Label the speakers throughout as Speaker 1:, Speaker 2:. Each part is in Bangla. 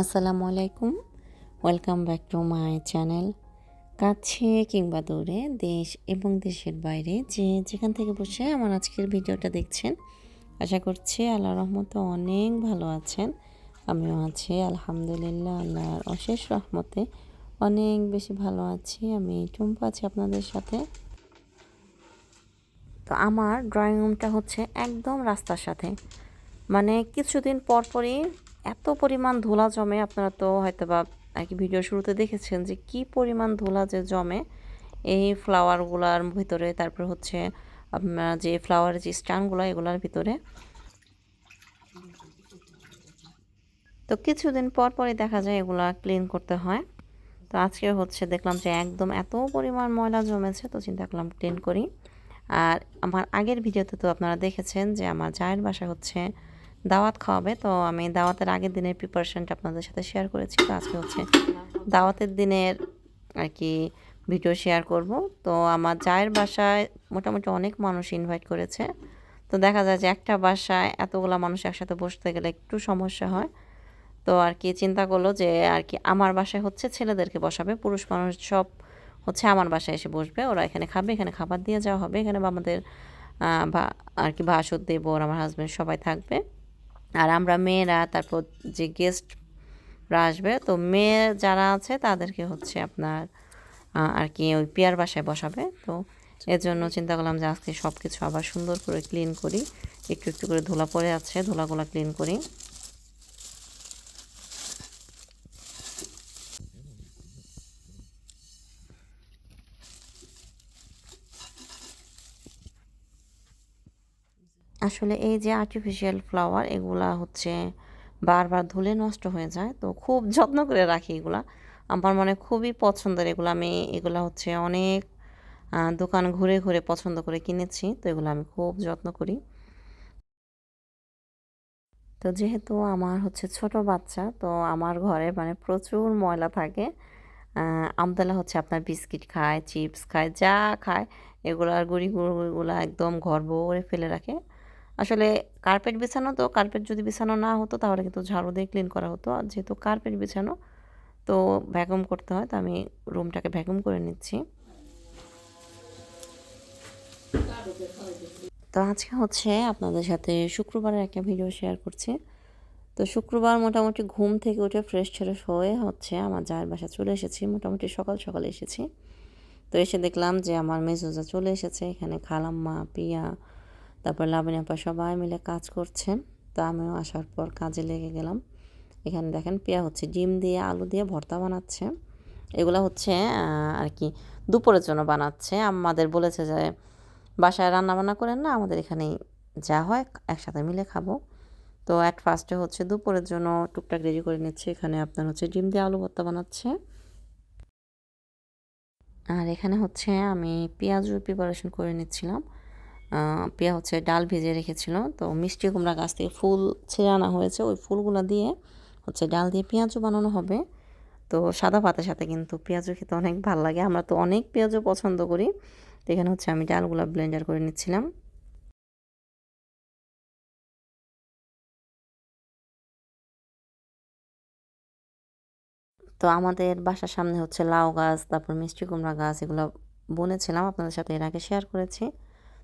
Speaker 1: আসসালামু আলাইকুম। Welcome back to my channel কাছে কিংবা দূরে, দেশ এবং দেশের বাইরে যে যেখান থেকে বসে আমার আজকের ভিডিওটা দেখছেন, আশা করছি আল্লাহ রহমতে অনেক ভালো আছেন। আমিও আছি, আলহামদুলিল্লাহ, আল্লাহর অশেষ রহমতে অনেক বেশি ভালো আছি। আমি টুম্পা আছি আপনাদের সাথে। তো আমার ড্রয়িং রুমটা হচ্ছে একদম রাস্তার সাথে। মানে কিছুদিন পর পরই এত পরিমাণ ধুলা জমে আপনারা তো হয়তো বা আর কি ভিডিও শুরুতে দেখেছেন যে কি পরিমাণ ধুলা যে জমে এই ফ্লাওয়ারগুলার ভিতরে, তারপর হচ্ছে আপনার যে ফ্লাওয়ার যে স্টানগুলো এগুলোর ভিতরে। তো কিছুদিন পর পরই দেখা যায় এগুলা ক্লিন করতে হয়। তো আজকে হচ্ছে দেখলাম যে একদম এত পরিমাণ ময়লা জমেছে, তো চিন্তা করলাম ক্লিন করি। আর আমার আগের ভিডিওতে তো আপনারা দেখেছেন যে আমার জায়ের বাসা হচ্ছে দাওয়াত খাওয়াবে। তো আমি দাওয়াতের আগের দিনের প্রিপারেশনটা আপনাদের সাথে শেয়ার করেছি। তো আজকে হচ্ছে দাওয়াতের দিনের আর কি ভিডিও শেয়ার করব। তো আমার জায়ের বাসায় মোটামুটি অনেক মানুষ ইনভাইট করেছে। তো দেখা যায় যে একটা বাসায় এতগুলো মানুষ একসাথে বসতে গেলে একটু সমস্যা হয়। তো আর কি চিন্তা করল যে আর কি আমার বাসায় হচ্ছে ছেলেদেরকে বসাবে। পুরুষ মানুষ সব হচ্ছে আমার বাসায় এসে বসবে। ওরা এখানে খাবে, এখানে খাবার দিয়ে যাওয়া হবে। এখানে আমাদের বা, আর কি ভাসুর দেব, ওর আমার হাজব্যান্ড সবাই থাকবে। আর আমরা মেয়েরা, তারপর যে গেস্টরা আসবে, তো মেয়ে যারা আছে, তাদেরকে হচ্ছে আপনার আর কি ওই পেয়ার বাসায় বসাবে। তো এর জন্য চিন্তা করলাম যে আজকে সব কিছু আবার সুন্দর করে ক্লিন করি। একটু একটু করে ধুলা পড়ে আছে, ধুলাগুলা ক্লিন করি। আসলে এই যে আর্টিফিশিয়াল ফ্লাওয়ার এগুলা হচ্ছে বারবার ধুলে নষ্ট হয়ে যায়। তো খুব যত্ন করে রাখি এগুলা। আমার মনে খুবই পছন্দের এগুলো। আমি এগুলো হচ্ছে অনেক দোকান ঘুরে ঘুরে পছন্দ করে কিনেছি। তো এগুলো আমি খুব যত্ন করি। তো যেহেতু আমার হচ্ছে ছোট বাচ্চা, তো আমার ঘরে মানে প্রচুর ময়লা থাকে। আমদালা হচ্ছে আপনার বিস্কিট খায়, চিপস খায়, যা খায়, এগুলার গুঁড়ি গুঁড়োগুলো একদম ঘর ভরে ফেলে রাখে। আসলে কার্পেট বিছানো তো কার্পেট যদি বিছানো না হতো তাহলে কিন্তু ঝাড়ু দিয়ে ক্লিন করা হতো। আর যেহেতু কার্পেট বিছানো, তো ভ্যাকুম করতে হয়, তো আমি রুমটাকে ভ্যাকুম করে নিচ্ছি। তো আজকে হচ্ছে আপনাদের সাথে শুক্রবারের একটা ভিডিও শেয়ার করছি। তো শুক্রবার মোটামুটি ঘুম থেকে উঠে ফ্রেশ ছেড়ে হয়ে হচ্ছে আমার যার বাসা চলে এসেছি, মোটামুটি সকাল সকালে এসেছি। তো এসে দেখলাম যে আমার মেজোজা চলে এসেছে, এখানে খালাম্মা, পিয়া তারপর লাবণী আপা সবাই মিলে কাজ করছেন। তো আমিও আসার পর কাজে লেগে গেলাম। এখানে দেখেন পেঁয়া হচ্ছে ডিম দিয়ে, আলু দিয়ে ভর্তা বানাচ্ছে। এগুলো হচ্ছে আর কি দুপুরের জন্য বানাচ্ছে। আমাদের বলেছে যে, বাসায় রান্না বান্না করেন না, আমাদের এখানেই যা হয় একসাথে মিলে খাব। তো অ্যাট ফার্স্টে হচ্ছে দুপুরের জন্য টুকটাক রেডি করে নিচ্ছে। এখানে আপনার হচ্ছে ডিম দিয়ে আলু ভর্তা বানাচ্ছে। আর এখানে হচ্ছে আমি পেঁয়াজুর প্রিপারেশন করে নিচ্ছিলাম। পেঁয়া হচ্ছে ডাল ভেজে রেখেছিল। তো মিষ্টি কুমড়া গাছ থেকে ফুল ছেড়ে আনা হয়েছে। ওই ফুলগুলো দিয়ে হচ্ছে ডাল দিয়ে পেঁয়াজও বানানো হবে। তো সাদা ভাতের সাথে কিন্তু পেঁয়াজও খেতে অনেক ভালো লাগে। আমরা তো অনেক পেঁয়াজও পছন্দ করি। তো এখানে হচ্ছে আমি ডালগুলো ব্লেন্ডার করে নিচ্ছিলাম। তো আমাদের বাসার সামনে হচ্ছে লাউ গাছ, তারপর মিষ্টি কুমড়া গাছ, এগুলো বনেছিলাম। আপনাদের সাথে এর আগে শেয়ার করেছি।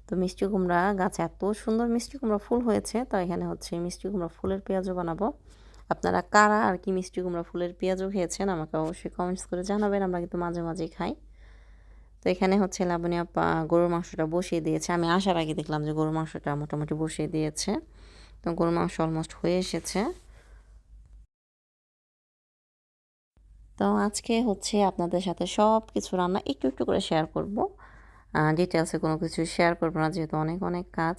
Speaker 1: তো মিষ্টি কুমড়া গাছে এত সুন্দর মিষ্টি কুমড়া ফুল হয়েছে, তো এখানে হচ্ছে মিষ্টি কুমড়া ফুলের পেঁয়াজও বানাবো। আপনারা কারা আর কি মিষ্টি কুমড়া ফুলের পেঁয়াজও খেয়েছেন আমাকে অবশ্যই কমেন্টস করে জানাবেন, আমরা কিন্তু মাঝে মাঝেই খাই। তো এখানে হচ্ছে লাবণী আপা গরুর মাংসটা বসিয়ে দিয়েছে। আমি আসার আগে দেখলাম যে গরুর মাংসটা মোটামুটি বসিয়ে দিয়েছে। তো গরুর মাংস অলমোস্ট হয়ে এসেছে। তো আজকে হচ্ছে আপনাদের সাথে সব কিছু রান্না একটু একটু করে শেয়ার করব। ডিটেলসে কোনো কিছু শেয়ার করব না, যেহেতু অনেক অনেক কাজ।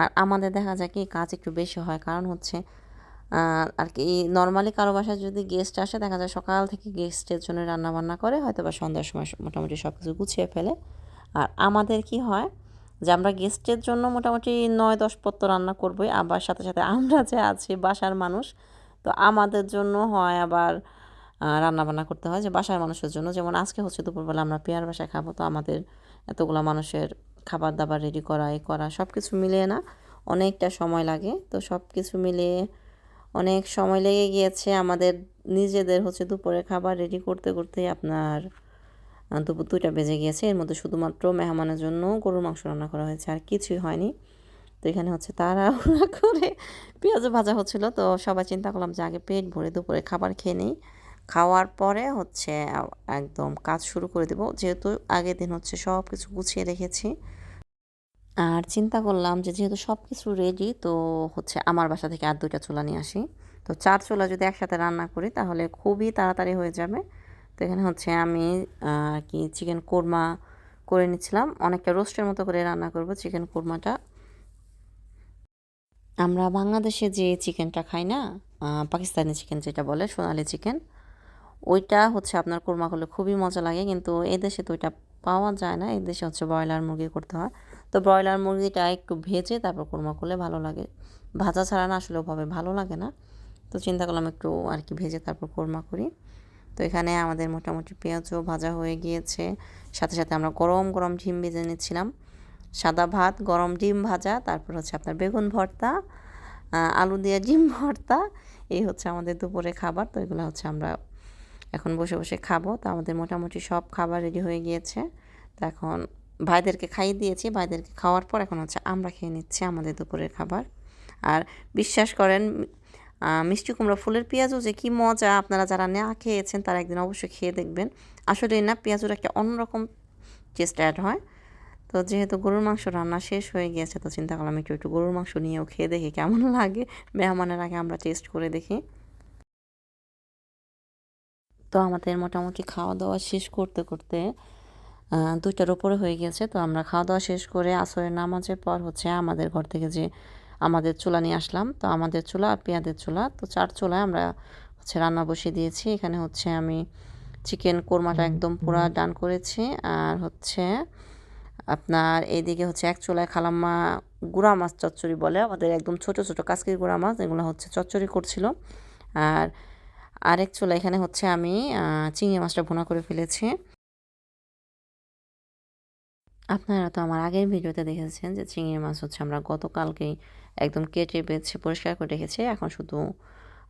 Speaker 1: আর আমাদের দেখা যায় কি, কাজ একটু বেশি হয়, কারণ হচ্ছে আর কি নর্মালি কারও বাসায় যদি গেস্ট আসে, দেখা যায় সকাল থেকে গেস্টের জন্য রান্না বান্না করে হয়তো বা সন্ধ্যার সময় মোটামুটি সব কিছু গুছিয়ে ফেলে। আর আমাদের কি হয় যে আমরা গেস্টের জন্য মোটামুটি নয়, দশ পত্র রান্না করবোই, আবার সাথে সাথে আমরা যে আছি বাসার মানুষ, তো আমাদের জন্য হয় আবার রান্না বান্না করতে হয় যে বাসার মানুষের জন্য। যেমন আজকে হচ্ছে দুপুরবেলা আমরা পেয়ার বাসায় খাব, তো আমাদের এতগুলো মানুষের খাবার দাবার রেডি করা, এ করা সব কিছু মিলিয়ে না অনেকটা সময় লাগে। তো সব কিছু মিলিয়ে অনেক সময় লেগে গিয়েছে আমাদের নিজেদের হচ্ছে দুপুরে খাবার রেডি করতে করতে আপনার দুপুর দুইটা বেজে গিয়েছে। এর মধ্যে শুধুমাত্র মেহমানের জন্য গরুর মাংস রান্না করা হয়েছে, আর কিছুই হয়নি। তো এখানে হচ্ছে তাড়াহুড়া করে পেঁয়াজ ভাজা হচ্ছিল। তো সবাই চিন্তা করলাম যে আগে পেট ভরে দুপুরে খাবার খেয়ে নিই। খাওয়ার পরে হচ্ছে একদম কাজ শুরু করে দেবো। যেহেতু আগের দিন হচ্ছে সব কিছু গুছিয়ে রেখেছি। আর চিন্তা করলাম যে যেহেতু সব কিছু রেডি তো হচ্ছে আমার বাসা থেকে আর দুইটা চুলা নিয়ে আসি। তো চার চুলা যদি একসাথে রান্না করি, তাহলে খুবই তাড়াতাড়ি হয়ে যাবে। তো এখানে হচ্ছে আমি আর কি চিকেন কোরমা করে নিচ্ছিলাম। অনেকটা রোস্টের মতো করে রান্না করব চিকেন কোরমাটা আমরা বাংলাদেশে যে চিকেনটা খাই না পাকিস্তানি চিকেন যেটা বলে, সোনালি চিকেন ওইটা হচ্ছে আপনার কোরমা করলে খুবই মজা লাগে, কিন্তু এই দেশে তো ওইটা পাওয়া যায় না। এই দেশে হচ্ছে ব্রয়লার মুরগি করতে হয়। তো ব্রয়লার মুরগিটা একটু ভেজে তারপর কোরমা করলে ভালো লাগে। ভাজা ছাড়া না আসলে ওভাবে ভালো লাগে না। তো চিন্তা করলাম একটু আর কি ভেজে তারপর কোরমা করি। তো এখানে আমাদের মোটামুটি পেঁয়াজও ভাজা হয়ে গিয়েছে। সাথে সাথে আমরা গরম গরম ডিম ভেজে নিচ্ছিলাম। সাদা ভাত, গরম ডিম ভাজা, তারপর হচ্ছে আপনার বেগুন ভর্তা আলু দিয়ে ডিম ভর্তা। এই হচ্ছে আমাদের দুপুরে খাবার। তো এগুলো হচ্ছে আমরা এখন বসে বসে খাব। তো আমাদের মোটামুটি সব খাবার রেডি হয়ে গিয়েছে। তো এখন ভাইদেরকে খাইয়ে দিয়েছি। ভাইদেরকে খাওয়ার পর এখন হচ্ছে আমরা খেয়ে নিচ্ছি আমাদের দুপুরের খাবার। আর বিশ্বাস করেন মিষ্টি কুমড়া, ফুলের পেঁয়াজও যে কী মজা। আপনারা যারা না খেয়েছেন, তারা একদিন অবশ্যই খেয়ে দেখবেন। আসলে না, পেঁয়াজুর একটা অন্যরকম টেস্ট অ্যাড হয়। তো যেহেতু গরুর মাংস রান্না শেষ হয়ে গিয়েছে, তো চিন্তা করলাম একটু একটু গরুর মাংস নিয়েও খেয়ে দেখি কেমন লাগে। মেহমানের আগে আমরা টেস্ট করে দেখি। তো আমাদের মোটামুটি খাওয়া দাওয়া শেষ করতে করতে দুইটার উপরে হয়ে গেছে। তো আমরা খাওয়া দাওয়া শেষ করে আসরের নামাজের পর হচ্ছে আমাদের ঘর থেকে যে আমাদের চুলা নিয়ে আসলাম। তো আমাদের চুলা আর পেঁয়াজের চুলা। তো চার চুলায় আমরা হচ্ছে রান্না বসিয়ে দিয়েছি। এখানে হচ্ছে আমি চিকেন কোরমাটা একদম পুরা ডান করেছি। আর হচ্ছে আপনার এইদিকে হচ্ছে এক চুলায় খালাম্মা গুড়া মাছ চচ্চড়ি বলে। আমাদের একদম ছোট ছোট কাসকির গুড়া মাছ। এগুলো হচ্ছে চচ্চড়ি করছিল। আর আরেক চুলা, এখানে হচ্ছে আমি চিংড়ি মাছটা ভুনা করে ফেলেছি। আপনারা তো আমার আগের ভিডিওতে দেখেছেন যে চিংড়ি মাছ হচ্ছে আমরা গতকালকেই একদম কেটে, বেছে, পরিষ্কার করে রেখেছি। এখন শুধু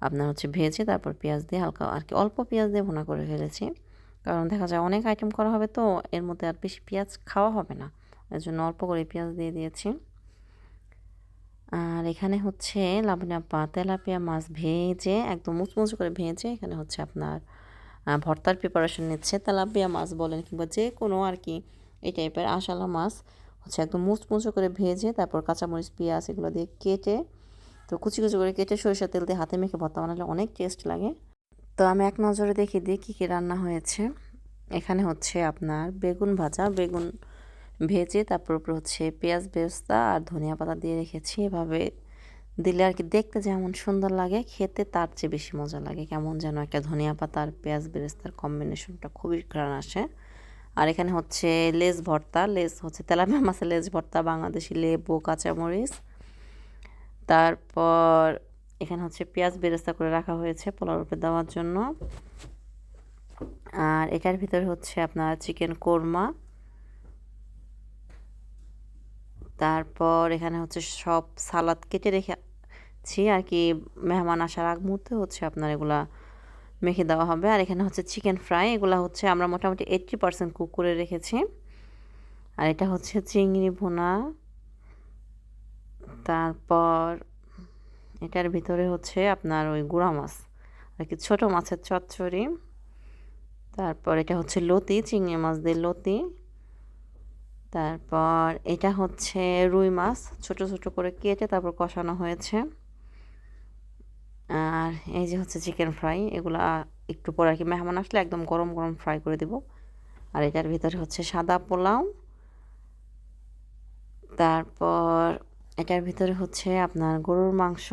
Speaker 1: আপনার হচ্ছে ভেজে, তারপর পেঁয়াজ দিয়ে হালকা আর কি অল্প পেঁয়াজ দিয়ে ভুনা করে ফেলেছি। কারণ দেখা যায় অনেক আইটেম করা হবে তো, এর মধ্যে আর বেশি পেঁয়াজ খাওয়া হবে না। এর জন্য অল্প করে পেঁয়াজ দিয়ে দিয়েছি। আর এখানে হচ্ছে লাবণী আপা তেলাপিয়া মাছ ভেজে একদম মুচমুচ করে ভেজে এখানে হচ্ছে আপনার ভর্তার প্রিপারেশন নিচ্ছে। তেলাপিয়া মাছ বলেন কিংবা যে কোনো আর কি, এই টাইপের আশালা মাছ হচ্ছে একদম মুচমুচে করে ভেজে তারপর কাঁচামরিচ, পেঁয়াজ এগুলো দিয়ে কেটে, তো কুচি কুচি করে কেটে সরিষার তেল দিয়ে হাতে মেখে ভর্তা বানালে অনেক টেস্ট লাগে। তো আমি এক নজরে দেখি দিই কী কী রান্না হয়েছে। এখানে হচ্ছে আপনার বেগুন ভাজা, বেগুন ভেজে তারপর উপর হচ্ছে পেঁয়াজ বেরেস্তা আর ধনিয়া পাতা দিয়ে রেখেছি। এভাবে দিলে আর কি দেখতে যেমন সুন্দর লাগে, খেতে তার চেয়ে বেশি মজা লাগে। কেমন যেন একটা ধনিয়া পাতা আর পেঁয়াজ বেরেস্তার কম্বিনেশনটা খুবই ঘ্রাণ আসে। আর এখানে হচ্ছে লেজ ভর্তা লেজ হচ্ছে তেলাপিয়া মাছের লেজ ভর্তা, বাংলাদেশি লেবু, কাঁচামরিচ। তারপর এখানে হচ্ছে পেঁয়াজ বেরেস্তা করে রাখা হয়েছে পোলার উপরে দেওয়ার জন্য। আর এটার ভিতরে হচ্ছে আপনার চিকেন কোরমা তারপর এখানে হচ্ছে সব সালাদ কেটে রেখেছি আর কি মেহমান আসার আগ মুহূর্তে হচ্ছে আপনার এগুলা মেখে দেওয়া হবে। আর এখানে হচ্ছে চিকেন ফ্রাই এগুলা হচ্ছে আমরা মোটামুটি এইট্টি পার্সেন্ট কুক করে রেখেছি। আর এটা হচ্ছে চিংড়ি ভুনা। তারপর এটার ভিতরে হচ্ছে আপনার ওই গুঁড়া মাছ, আর কি ছোটো মাছের চচ্চড়ি। তারপর এটা হচ্ছে লতি, চিংড়ি মাছ দিয়ে লতি। তারপর এটা হচ্ছে রুই মাছ, ছোট ছোট করে কেটে তারপর কষানো হয়েছে। আর এই যে হচ্ছে চিকেন ফ্রাই এগুলা একটু পরে আর কি মেহমান আসলে একদম গরম গরম ফ্রাই করে দেব। আর এটার ভিতরে হচ্ছে সাদা পোলাও। তারপর এটার ভিতরে হচ্ছে আপনার গরুর মাংস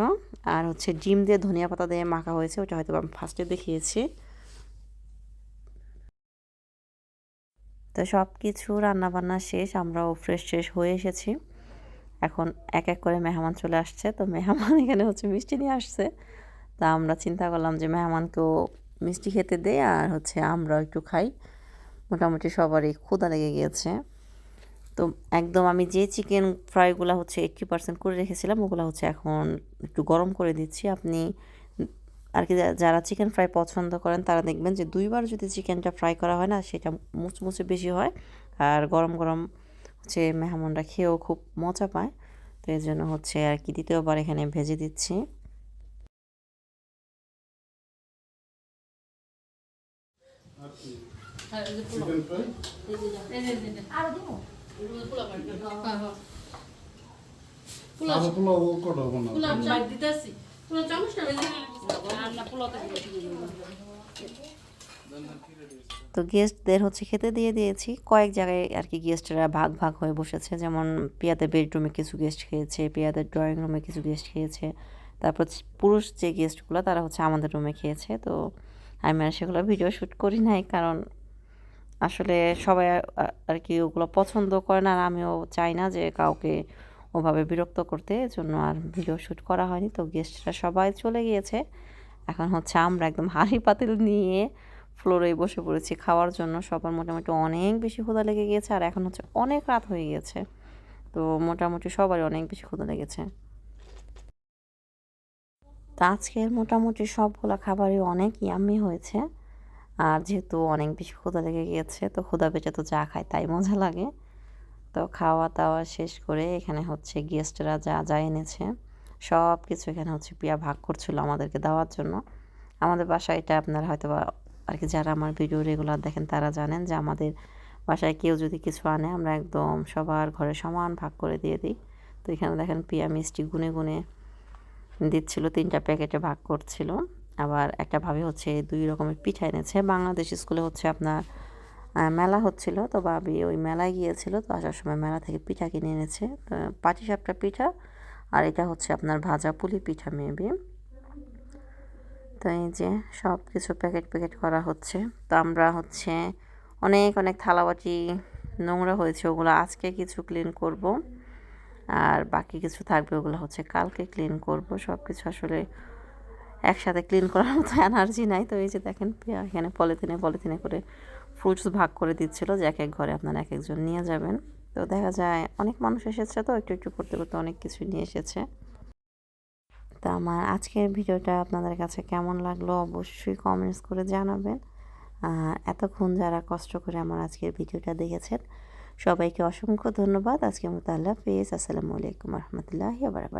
Speaker 1: আর হচ্ছে ডিম দিয়ে ধনিয়া পাতা দিয়ে মাখা হয়েছে, ওটা হয়তো আমি ফার্স্টে দেখিয়েছি। তো সব কিছু রান্নাবান্না শেষ, আমরাও ফ্রেশ শেষ হয়ে এসেছি। এখন এক এক করে মেহমান চলে আসছে। তো মেহমান এখানে হচ্ছে মিষ্টি নিয়ে আসছে। তা আমরা চিন্তা করলাম যে মেহমানকেও মিষ্টি খেতে দেই আর হচ্ছে আমরাও একটু খাই। মোটামুটি সবারই ক্ষুদা লেগে গিয়েছে। তো একদম আমি যে চিকেন ফ্রাইগুলো হচ্ছে এইট্টি পার্সেন্ট করে রেখেছিলাম, ওগুলো হচ্ছে এখন একটু গরম করে দিচ্ছি। আপনি আর কি যারা চিকেন ফ্রাই পছন্দ করেন তারা দেখবেন যে দুইবার যদি চিকেনটা ফ্রাই করা হয় না সেটা মুচমুচে বেশি হয়। আর গরম গরম হচ্ছে মেহমানরা খেয়েও খুব মজা পায়। তো এই জন্য হচ্ছে আর কি দ্বিতীয়বার এখানে ভেজে দিচ্ছি।
Speaker 2: চিকেন ফ্রাই আরও পোলাও। কটা বানাবো
Speaker 1: তো গেস্টদের হচ্ছে খেতে দিয়ে দিয়েছি। কয়েক জায়গায় আর কি গেস্টরা ভাগ ভাগ হয়ে বসেছে। যেমন পিয়াদের বেডরুমে কিছু গেস্ট খেয়েছে, পিয়াদের ড্রয়িং রুমে কিছু গেস্ট খেয়েছে। তারপর পুরুষ যে গেস্টগুলো তারা হচ্ছে আমাদের রুমে খেয়েছে। তো আমি আর সেগুলো ভিডিও শ্যুট করি নাই কারণ আসলে সবাই আর কি ওগুলো পছন্দ করে না। আর আমিও চাই না যে কাউকে ওভাবে বিরক্ত করতে জন্য আর ভিডিও শ্যুট করা হয়নি। তো গেস্টরা সবাই চলে গিয়েছে। এখন হচ্ছে আমরা একদম হাঁড়ি পাতিল নিয়ে ফ্লোরে বসে পড়েছি। খাওয়ার জন্য সবার মোটামুটি অনেক বেশি ক্ষুধা লেগে গিয়েছে আর এখন হচ্ছে অনেক রাত হয়ে গিয়েছে। তো মোটামুটি সবারই অনেক বেশি ক্ষুধা লেগেছে। তো আজকের মোটামুটি সবগুলো খাবারই অনেক ইয়াম্মি হয়েছে। আর যেহেতু অনেক বেশি ক্ষুধা লেগে গিয়েছে, তো ক্ষুধা পেটে তো যা খায় তাই মজা লাগে। তো খাওয়া দাওয়া শেষ করে এখানে হচ্ছে গেস্টরা যা যা এনেছে সব কিছু এখানে হচ্ছে পিয়া ভাগ করছিল আমাদেরকে দেওয়ার জন্য। আমাদের বাসায় এটা আপনারা হয়তো বা আর কি যারা আমার ভিডিও রেগুলার দেখেন তারা জানেন যে আমাদের বাসায় কেউ যদি কিছু আনে, আমরা একদম সবার ঘরে সমান ভাগ করে দিয়ে দিই। তো এখানে দেখেন পিয়া মিষ্টি গুনে গুনে দিচ্ছিল, তিনটা প্যাকেটে ভাগ করছিল। আবার একটা ভাবে হচ্ছে দুই রকমের পিঠা এনেছে। বাংলাদেশ স্কুলে হচ্ছে আপনার মেলা হচ্ছিল, তো ভাবি ওই মেলায় গিয়েছিল, তো আসার সময় মেলা থেকে পিঠা কিনে এনেছে। পাটিসাপটা পিঠা, আর এটা হচ্ছে আপনার ভাজা পুলি পিঠা মেবি। তো এই যে সব কিছু প্যাকেট প্যাকেট করা হচ্ছে। তো আমরা হচ্ছে অনেক অনেক থালাবাটি নোংরা হয়েছে, ওগুলো আজকে কিছু ক্লিন করব। আর বাকি কিছু থাকবে, ওগুলো হচ্ছে কালকে ক্লিন করব। সব কিছু আসলে একসাথে ক্লিন করার মতো এনার্জি নাই। তো এই যে দেখেন, এখানে পলিথিনে পলিথিনে করে ফ্রুটস ভাগ করে দিচ্ছিল যে এক এক ঘরে আপনারা এক একজন নিয়ে যাবেন। তো দেখা যায় অনেক মানুষ এসেছে তো, একটু একটু করতে করতে অনেক কিছু নিয়ে এসেছে। তো আমার আজকের ভিডিওটা আপনাদের কাছে কেমন লাগল অবশ্যই কমেন্টস করে জানাবেন। এতক্ষণ যারা কষ্ট করে আমার আজকের ভিডিওটা দেখেছেন, সবাইকে অসংখ্য ধন্যবাদ। আজকের মতো আল্লাহ হাফিজ। আসসালামু আলাইকুম রহমতুল্লাহ বারাকাতুহু।